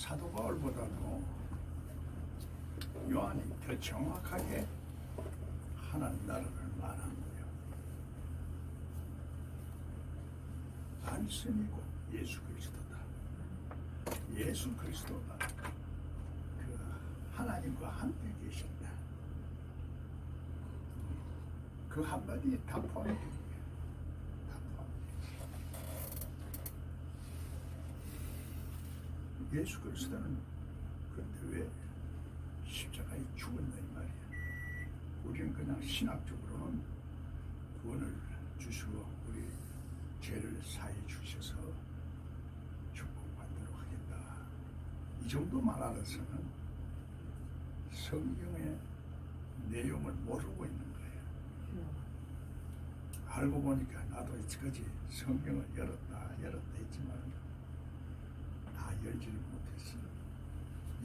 사도 바울보다도 요한이 더 정확하게 하나님 나라를 말한 거예요. 말씀이고 예수 그리스도다. 예수 그리스도가 그 하나님과 함께 계신다. 그 한마디에 다 포함되어 있어요. 다 포함되어 있어요. 예수 그리스도는 그런데 왜 십자가에 죽었나 이 말이야. 우리는 그냥 신학적으로는 구원을 주시고 우리 죄를 사해 주셔서 축복받도록 하겠다. 이 정도만 알아서는 성경의 내용을 모르고 있는 거예요. 알고 보니까 나도 이제까지 성경을 열었다 열었다 했지만 다 열지를 못했어.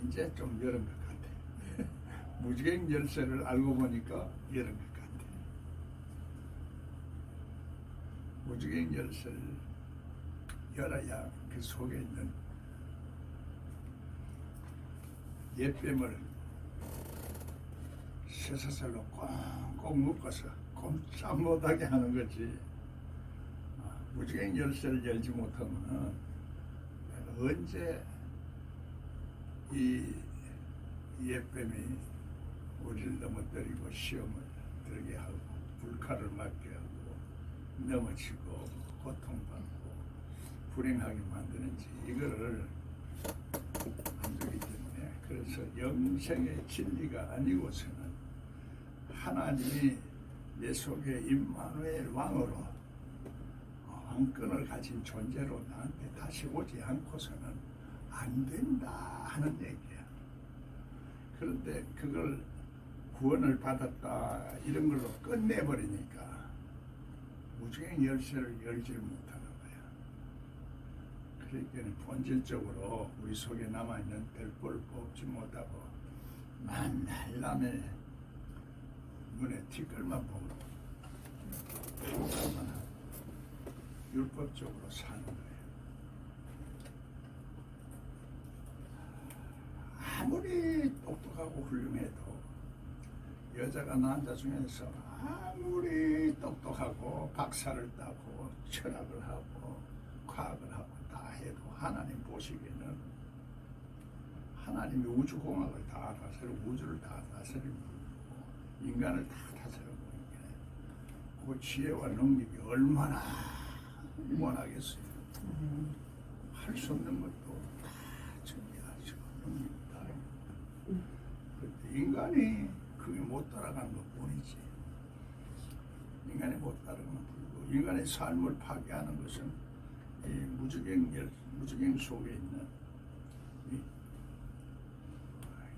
이제 좀 열은 것 같아. 무지개 열쇠를 알고 보니까 열은 것 같아. 무지개 열쇠를 열어야 그 속에 있는 옛뱀을 쇠사슬로 꽁꽁 묶어서 꼼짝 못하게 하는 거지. 아, 무지개 열쇠를 열지 못하면 언제 이 옛뱀이 우리를 넘어뜨리고 시험을 들게 하고 불칼을 맞게 하고 넘어지고 고통받고 불행하게 만드는지 이거를 안 되기 때문에 그래서 영생의 진리가 아니고서는 하나님이 내 속에 임마누엘 왕으로 왕권을 가진 존재로 나한테 다시 오지 않고서는 안 된다 하는 얘기야. 그런데 그걸 구원을 받았다 이런 걸로 끝내버리니까 무주행 열쇠를 열지를 못하는 거야. 그러니까 본질적으로 우리 속에 남아있는 별볼을 뽑지 못하고 만날 남의 눈에 티끌만 보고 율법적으로 사는 거예요. 아무리 똑똑하고 훌륭해도 여자가 남자 중에서 아무리 똑똑하고 박사를 따고 철학을 하고 과학을 하고 다 해도 하나님 보시기에는 하나님이 우주공학을 다 다스리고 우주를 다 다스리고 인간을 다 다스리고 있게 그 지혜와 능력이 얼마나 원하겠어요. 할 수 없는 것도 다 정리하시고 능력이 다 있고. 그런데 인간이 그게 못 따라간 것 뿐이지. 인간이 못 따라간 것 뿐이고 인간의 삶을 파괴하는 것은 이 열- 무주경 속에 있는 이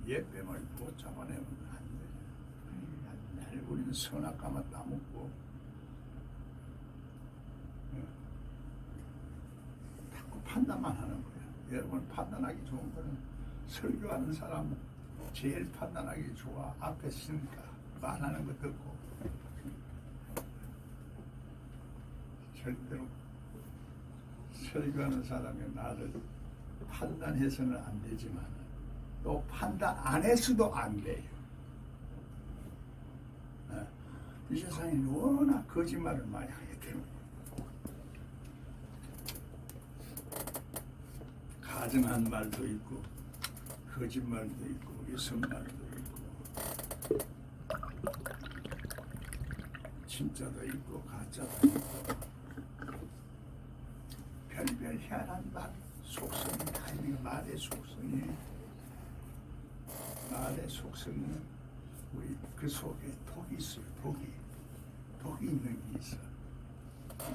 옛뱀을 못 잡아내면 안 돼. 날 우리는 선악과만 따먹고 어, 자꾸 판단만 하는 거예요. 여러분 판단하기 좋은 거는 설교하는 사람 제일 판단하기 좋아. 앞에 있으니까 말하는 거 듣고 절대로 설교하는 사람이 나를 판단해서는 안 되지만 또 판단 안 해서도 안 돼요. 어, 이 세상에 워낙 거짓말을 많이 하기 때문에 가증한 말도 있고 거짓말도 있고 이성말도 있고 진짜도 있고 가짜도 있고 별별 희한한 말 속성이 다 있는 거, 말의 속성이 말의 속성은 우리 그 속에 독이 있어요. 독이. 독이 있는 게 있어.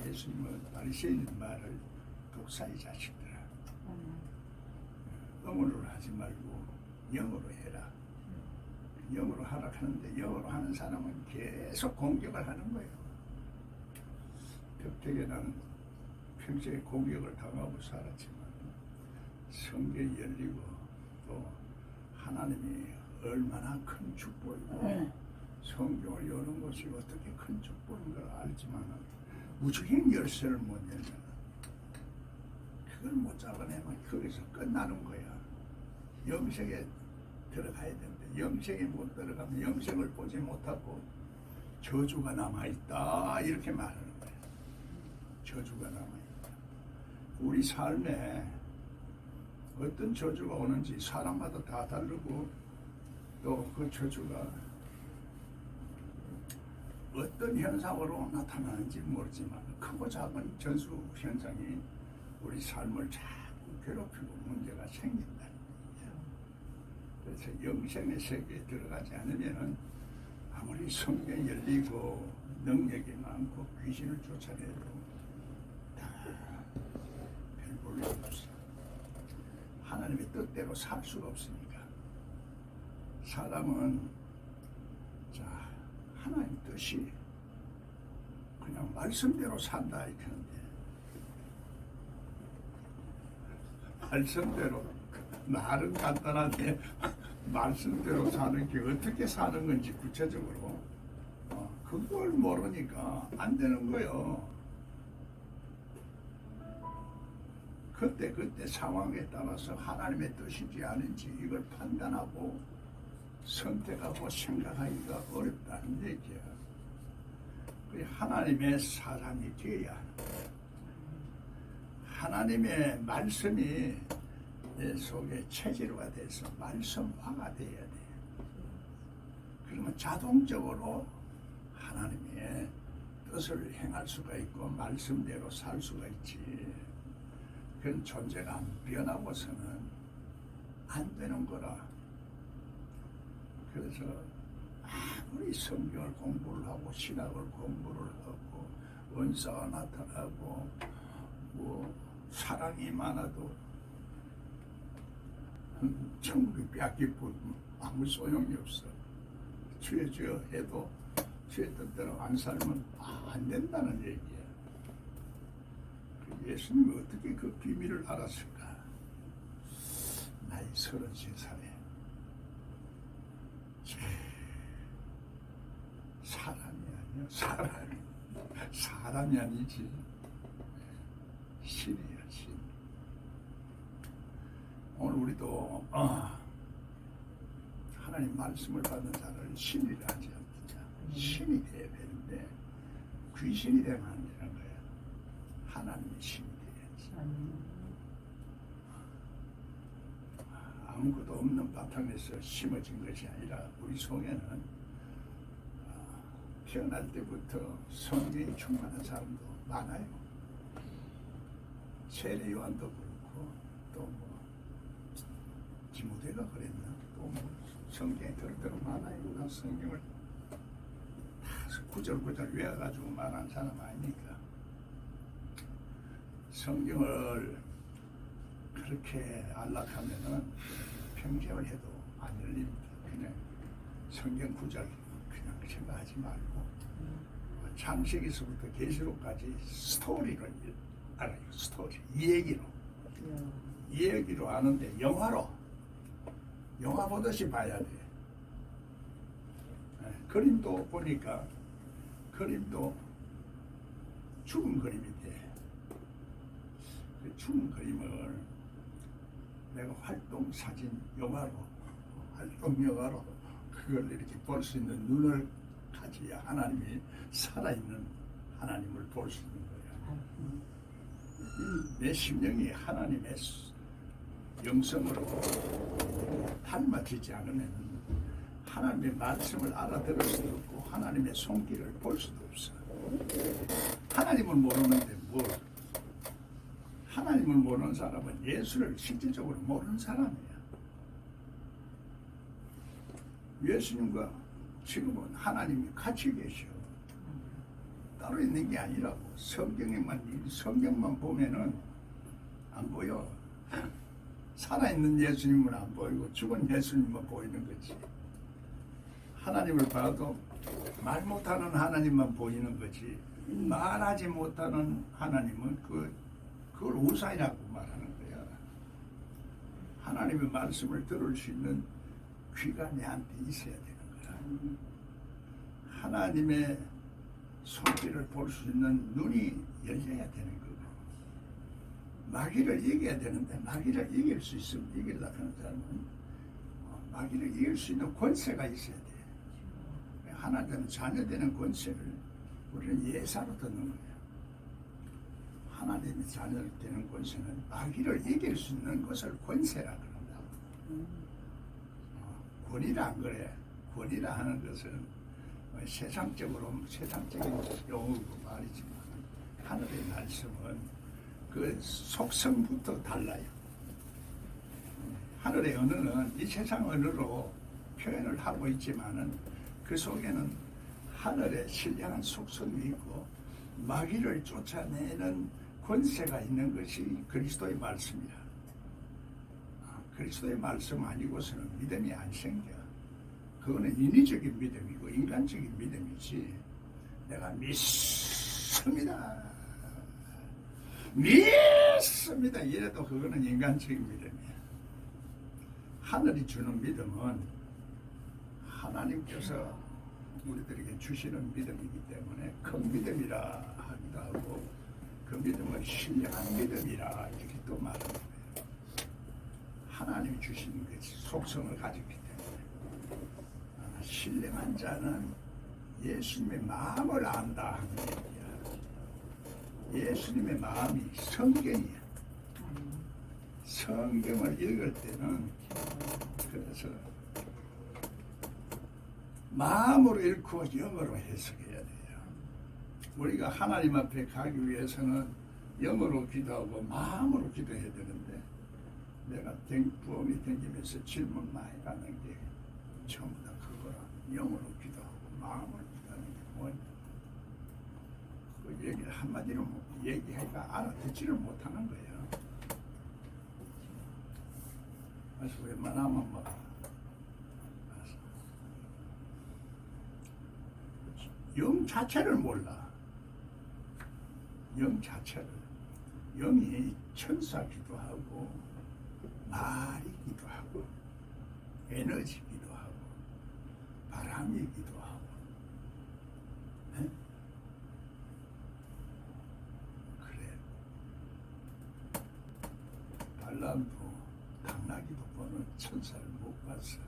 예수님은 바리새인 말을 독사의 자식들아 영어로 하지 말고 영어로 해라. 영어로 하라 하는데 영어로 하는 사람은 계속 공격을 하는 거예요. 벽대게 나는 평소에 공격을 당하고 살았지만 성경이 열리고 또 하나님이 얼마나 큰 축복이고 네. 성경을 여는 것이 어떻게 큰 축복인 걸 알지만 무적인 열쇠를 못 열면 그걸 못 잡아내면 거기서 끝나는 거야. 영생에 들어가야 되는데 영생에 못 들어가면 영생을 보지 못하고 저주가 남아있다 이렇게 말하는 거예요. 저주가 남아있다. 우리 삶에 어떤 저주가 오는지 사람마다 다 다르고 또 그 저주가 어떤 현상으로 나타나는지 모르지만 크고 작은 전수 현상이 우리 삶을 자꾸 괴롭히고 문제가 생긴다는 얘기예요. 그래서 영생의 세계에 들어가지 않으면은 아무리 성경이 열리고 능력이 많고 귀신을 쫓아내도 다 별 볼일 없어. 하나님의 뜻대로 살 수가 없으니까. 사람은 자 하나님 뜻이 그냥 말씀대로 산다 이렇게 하는데 말씀대로 말은 간단한데 말씀대로 사는 게 어떻게 사는 건지 구체적으로 어, 그걸 모르니까 안 되는 거요. 그때 그때 상황에 따라서 하나님의 뜻인지 아닌지 이걸 판단하고 선택하고 생각하기가 어렵다는 얘기야. 그 하나님의 사람이 되어야 하나님의 말씀이 내 속에 체질화 돼서 말씀화가 돼야 돼. 그러면 자동적으로 하나님의 뜻을 행할 수가 있고 말씀대로 살 수가 있지. 그런 존재가 안 변하고서는 안 되는 거라. 그래서 아무리 성경을 공부를 하고 신학을 공부를 하고 은사가 나타나고 뭐 사랑이 많아도 천국이 빼앗기고 아무 소용이 없어. 주여 해도 주의 뜻대로 안 살면 아, 안 된다는 얘기야. 그 예수님이 어떻게 그 비밀을 알았을까? 나이 서른 세 살에 사람이 아니야 사람이 사람이 아니지 신이야 신 오늘 우리도 어, 하나님 말씀을 받는 자를 신이라 하지 않자 신이 돼야 되는데 귀신이 되면 안 되는 거야 하나님의 신이 돼야지. 아무것도 없는 바탕에서 심어진 것이 아니라 우리 속에는 아, 태어날 때부터 성경이 충만한 사람도 많아요. 세례 요한도 그렇고 또뭐 디모데가 그랬나 또뭐 성경에 그렇대로 많아요. 나 성경을 다 구절구절 외워가지고 말한 사람 아니니까 성경을 그렇게 안락하면은 평생을 해도 안 열립니다. 그냥 성경 구절 그냥 생각하지 말고 창세기서부터 계시록까지 스토리로 알아요. 스토리 이 얘기로 이 얘기로 아는데 영화로 영화 보듯이 봐야 돼. 예, 그림도 보니까 그림도 죽은 그림이 돼. 그 죽은 그림을 내가 활동 사진 영화로 활동 영화로 그걸 이렇게 볼 수 있는 눈을 가져야 하나님이 살아있는 하나님을 볼 수 있는 거야. 내 심령이 하나님의 영성으로 닮아지지 않으면 하나님의 말씀을 알아들을 수도 없고 하나님의 손길을 볼 수도 없어. 하나님을 모르는데 뭘? 하나님을 모르는 사람은 예수를 실질적으로 모르는 사람이야. 예수님과 지금은 하나님이 같이 계셔. 따로 있는 게 아니라고. 성경에만, 성경만 보면은 안 보여. 살아있는 예수님은 안 보이고 죽은 예수님만 보이는 거지. 하나님을 봐도 말 못하는 하나님만 보이는 거지. 말하지 못하는 하나님은 그, 그걸 우상이라고 말하는 거야. 하나님의 말씀을 들을 수 있는 귀가 내한테 있어야 되는 거야. 하나님의 손길을 볼 수 있는 눈이 열려야 되는 거고 마귀를 이겨야 되는데 마귀를 이길 수 있으면 이기려고 하는 사람은 어, 마귀를 이길 수 있는 권세가 있어야 돼. 하나님은 자녀 되는 권세를 우리는 예사로 듣는 거예요. 하나님의 자녀 되는 권세는 마귀를 이길 수 있는 것을 권세라 그런다. 어, 권이라 안 그래. 권이라 하는 것은 뭐 세상적으로 세상적인 용어고 말이지만 하늘의 말씀은 그 속성부터 달라요. 하늘의 언어는 이 세상 언어로 표현을 하고 있지만은 그 속에는 하늘의 신령한 속성이 있고 마귀를 쫓아내는 권세가 있는 것이 그리스도의 말씀이야. 아, 그리스도의 말씀 아니고서는 믿음이 안 생겨. 그거는 인위적인 믿음이고 인간적인 믿음이지. 내가 믿습니다. 믿습니다. 이래도 그거는 인간적인 믿음이야. 하늘이 주는 믿음은 하나님께서 우리들에게 주시는 믿음이기 때문에 큰 믿음이라 하기도 하고 그 믿음은 신령한 믿음이라 이렇게 또 거예요. 하나님이 주시는 것이 속성을 가졌기 때문에 아, 신령한 자는 예수님의 마음을 안다. 예수님의 마음이 성경이야. 성경을 읽을 때는 그래서 마음으로 읽고 영어로 해석해야 돼요. 우리가 하나님 앞에 가기 위해서는 영어로 기도하고 마음으로 기도해야 되는데 내가 댕, 부엉이 댕기면서 질문 많이 받는 게 전부 다 그거라. 영어로 기도하고 마음으로 기도하는 게 뭐냐. 그 얘기를 한마디로 못- 얘기하니까 알아듣지를 못하는 거예요. 그래서 웬만하면 뭐 영 자체를 몰라. 영 자체를. 영이 천사기도 하고, 말이기도 하고, 에너지기도 하고, 바람이기도 하고. 에? 그래. 발람도 당나귀도 보는 천사를 못 봤어.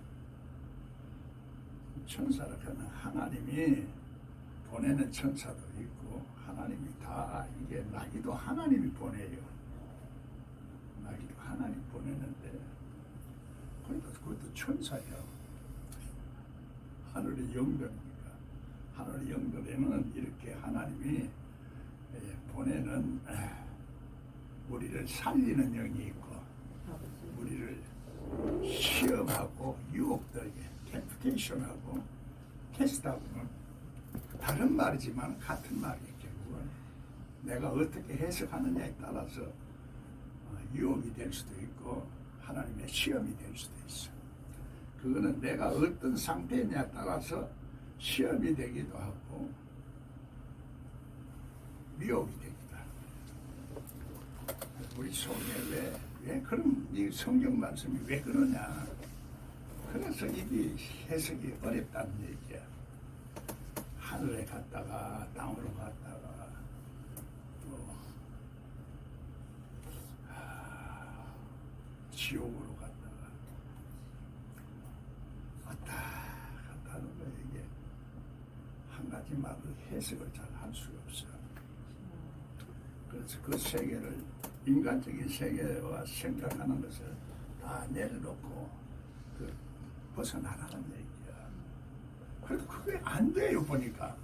천사를 하는 하나님이 보내는 천사도 있고 하나님이 다 이게 나기도 하나님이 보내요. 나기도 하나님 보내는데 그러니까 그것도 천사야. 하늘의 영들이니까 하늘의 영들에는 이렇게 하나님이 예, 보내는 에, 우리를 살리는 영이 있고 시험하고 유혹들에게 템프테이션하고 테스트하고는 다른 말이지만 같은 말이에요 결국은 내가 어떻게 해석하느냐에 따라서 어, 유혹이 될 수도 있고 하나님의 시험이 될 수도 있어. 그거는 내가 어떤 상태냐에 따라서 시험이 되기도 하고 미혹이 되기도 하고. 우리 속에 왜, 왜 그런 이 성경 말씀이 왜 그러냐? 그래서 이게 해석이 어렵다는 얘기야. 하늘에 갔다가 땅으로 갔다가 또 아, 지옥으로 갔다가 왔다 갔다 하는 거야 이게. 한 가지 말로 해석을 잘 할 수가 없어. 그래서 그 세계를 인간적인 세계와 생각하는 것을 다 내려놓고 그 벗어나라는 얘기야. 그래도 그게 안 돼요 보니까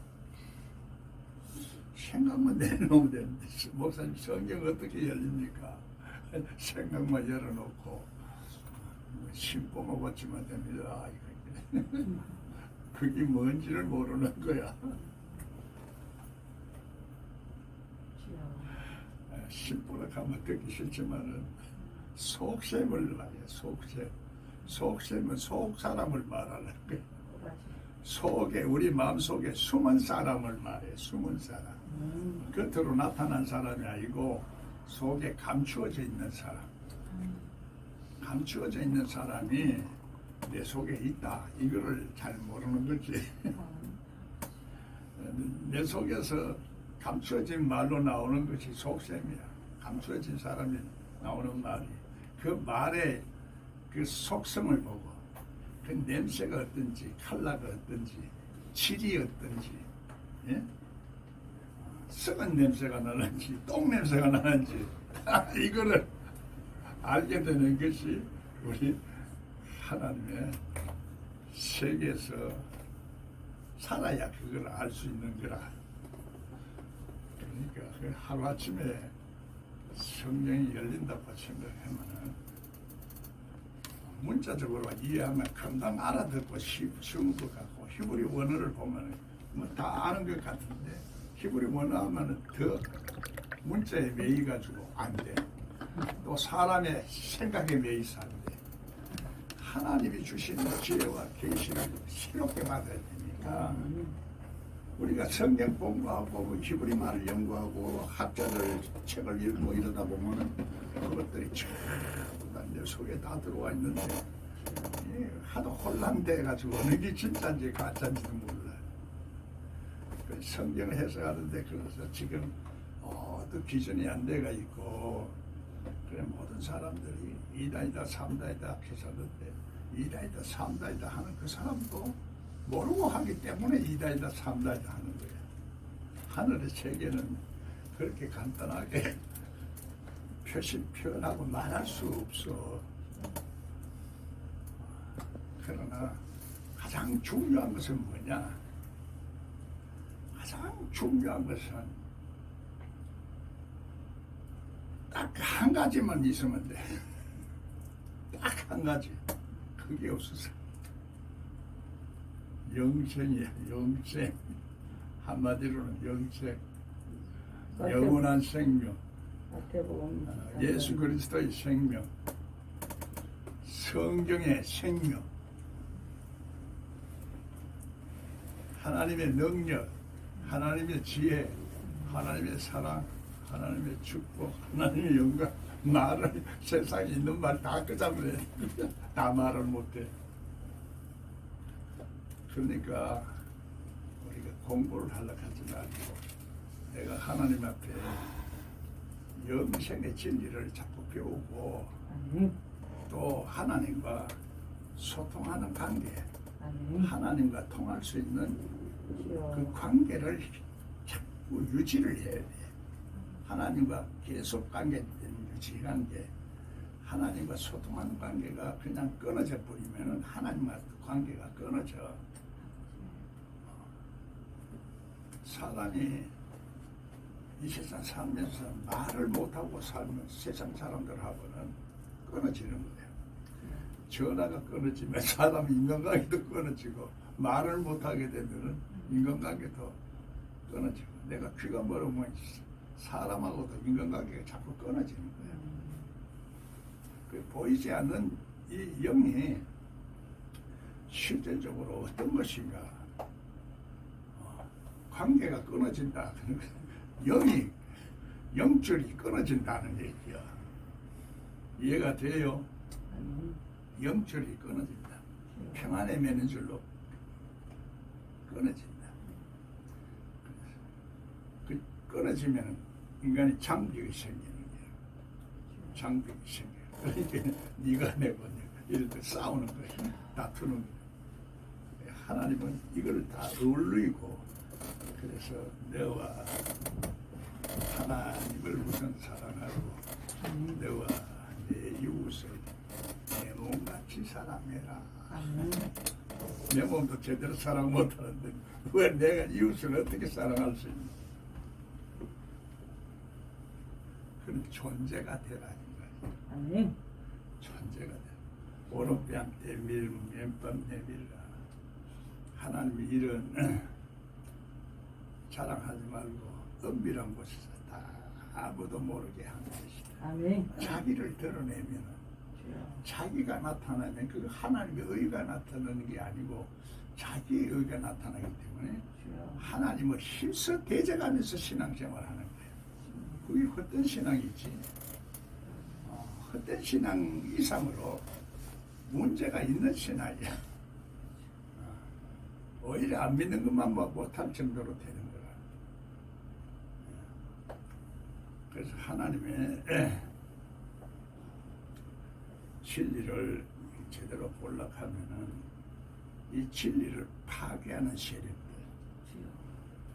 생각만 내놓으면 되는데 목사님 성경 어떻게 열립니까? 생각만 열어놓고 뭐 신봉을 고치면 됩니다. 그게 뭔지를 모르는 거야. 신보라 가면 듣기 싫지만은 속셈을 말이야 속셈. 속셈은 속 사람을 말하는 거야. 속에 우리 마음속에 숨은 사람을 말해 숨은 사람. 겉으로 나타난 사람이 아니고 속에 감추어져 있는 사람. 감추어져 있는 사람이 내 속에 있다. 이거를 잘 모르는 거지. 내 속에서 감추어진 말로 나오는 것이 속셈이야 감추어진 사람이 나오는 말이 그 말의 그 속성을 보고 그 냄새가 어떤지 칼라가 어떤지 질이 어떤지 예? 썩은 냄새가 나는지 똥 냄새가 나는지 이거를 알게 되는 것이 우리 하나님의 세계에서 살아야 그걸 알 수 있는 거라. 그러니까 그 하루아침에 성경이 열린다고 생각하면은 문자적으로 이해하면 감당 알아듣고 쉬- 쉬운 것 같고 히브리 원어를 보면 뭐다 아는 것 같은데 히브리 원어 하면은 더 문자에 매이 가지고 안 돼. 또 사람의 생각에 매이서 안 돼. 하나님이 주시는 지혜와 계시를 새롭게 받아야 되니까 우리가 성경 공부하고 뭐 히브리 말을 연구하고 학자들 책을 읽고 이러다 보면은 그것들이 전부 다 내 속에 다 들어와 있는데 예, 하도 혼란돼 가지고 어느 게 진짜인지 가짜인지도 몰라. 그 성경을 해석하는데 그래서 지금 어떤 기준이 안 돼가 있고 그래 모든 사람들이 이다이다 삼다이다 해석하는데 이다이다 삼다이다 하는 그 사람도 모르고 하기 때문에 이다이다 삼다이다 하는 거예요. 하늘의 세계는 그렇게 간단하게 표시 표현하고 말할 수 없어. 그러나 가장 중요한 것은 뭐냐? 가장 중요한 것은 딱 한 가지만 있으면 돼. 딱 한 가지. 그게 없어서. 영생이야, 영생. 한마디로는 영생. 영원한 생명. 아, 예수 그리스도의 생명. 성경의 생명. 하나님의 능력, 하나님의 지혜, 하나님의 사랑, 하나님의 축복, 하나님의 영광. 말을 세상에 있는 말 다 끄잡으래. 다 말을 못해. 그러니까 우리가 공부를 하려고 하지 말고 내가 하나님 앞에 영생의 진리를 자꾸 배우고 또 하나님과 소통하는 관계, 하나님과 통할 수 있는 주여 그 관계를 자꾸 유지를 해야 돼. 하나님과 계속 관계 유지 관계, 하나님과 소통하는 관계가 그냥 끊어져 버리면은 하나님과 관계가 끊어져. 사람이 이 세상 살면서 말을 못하고 살면 세상 사람들하고는 끊어지는 거예요. 전화가 끊어지면 사람 인간관계도 끊어지고 말을 못하게 되면은 인간관계도 끊어지고 내가 귀가 멀으면 사람하고도 인간관계가 자꾸 끊어지는 거예요. 그 보이지 않는 이 영이 실질적으로 어떤 것인가 어, 관계가 끊어진다. 영이 영줄이 끊어진다는 얘기야. 이해가 돼요? 영줄이 끊어진다. 평안에 매는 줄로 끊어진다. 그 끊어지면 인간이 장벽이 생기는 거야. 장벽이 생겨. 그러니까 네가 내고 이렇게 싸우는 거야. 다투는 거야. 하나님은 이걸 다 어울리고 그래서 너와 하나님을 우선 사랑하고 너와 내 이웃을 내 몸같이 사랑해라. 아멘 내 몸도 제대로 사랑 못하는데 왜 내가 이웃을 어떻게 사랑할 수 있냐? 그런 존재가 되라는. 아멘 존재가 돼. 오른뺨 때 밀면 왼밤 내밀라. 하나님이 이런 자랑하지 말고 은밀한 곳에서 다 아무도 모르게 하는 것이다. 아멘 자기를 드러내면 주여 자기가 나타나면 그 하나님의 의가 나타나는 게 아니고 자기의 의가 나타나기 때문에 주여 하나님을 힘써 대적하면서 신앙생활 하는 거예요. 그게 헛된 신앙이지. 어, 헛된 신앙 이상으로 문제가 있는 신앙이야. 어, 오히려 안 믿는 것만 뭐 못할 정도로 되는 거라. 그래서 하나님의 에, 진리를 제대로 볼락하면은 이 진리를 파괴하는 세력들.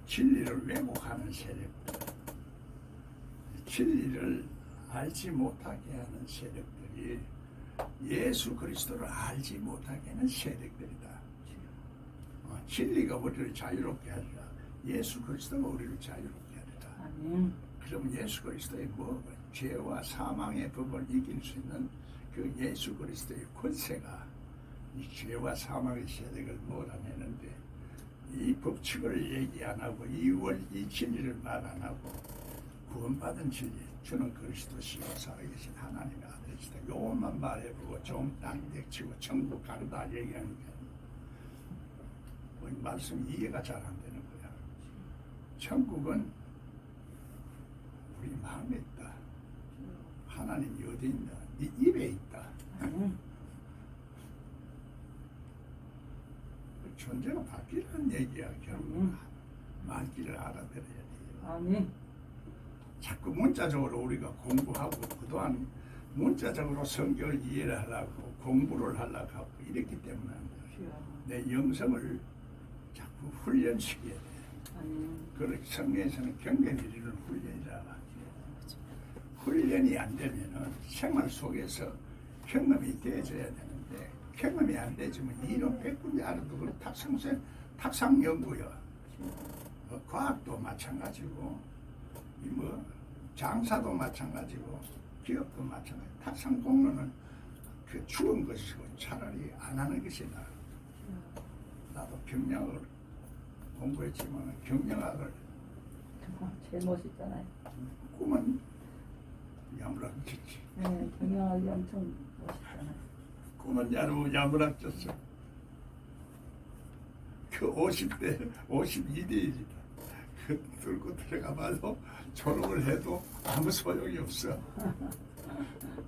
진리를 왜곡하는 세력들, 진리를 알지 못하게 하는 세력들이 예수 그리스도를 알지 못하게 하는 세력들이다. 어, 진리가 우리를 자유롭게 하리라. 예수 그리스도가 우리를 자유롭게 하리라. 아멘. 그럼 예수 그리스도의 뭐 죄와 사망의 법을 이길 수 있는 그 예수 그리스도의 권세가 이 죄와 사망의 세력을 몰아내는데 이 법칙을 얘기 안 하고 이 원, 이 진리를 말 안 하고 구원받은 진리 주는 그리스도시요 살아계신 하나님의 아들이시다. 요것만 말해보고 좀 땅대치고 천국 가르다 얘기하는 게 뭐, 이 말씀 이해가 잘 안 되는 거야. 천국은 우리 마음에 있다. 하나님이 어디 있나? 네 입에 있다. 그 존재가 바뀌는 얘기야 결국 음. 말귀를 알아들어야 돼요. 아멘. 자꾸 문자적으로 우리가 공부하고 그동안 문자적으로 성경을 이해를 하려고 공부를 하려고 하고 이랬기 때문에. 주여. 내 영성을 자꾸 훈련시켜야 돼. 그렇게 성경에서는 이루는 훈련이라 훈련이 안 되면은 생활 속에서 경험이 되어져야 되는데 경험이 안 되지만 이론 백분이 알아도 그 탁상생 탁상 연구요. 어, 과학도 마찬가지고 이뭐 장사도 마찬가지고 기업도 마찬가지. 탁상 공론은 그 죽은 것이고 차라리 안 하는 것이다. 나도 경영을 공부했지만 경영학을 제일 멋있잖아요. 꿈은 야무락졌지. 네, 경영하기 엄청 멋있잖아요. 꿈은 야무 야무락졌어. 그 50대, 52대입니다. 그 들고 들어가봐도 졸업을 해도 아무 소용이 없어.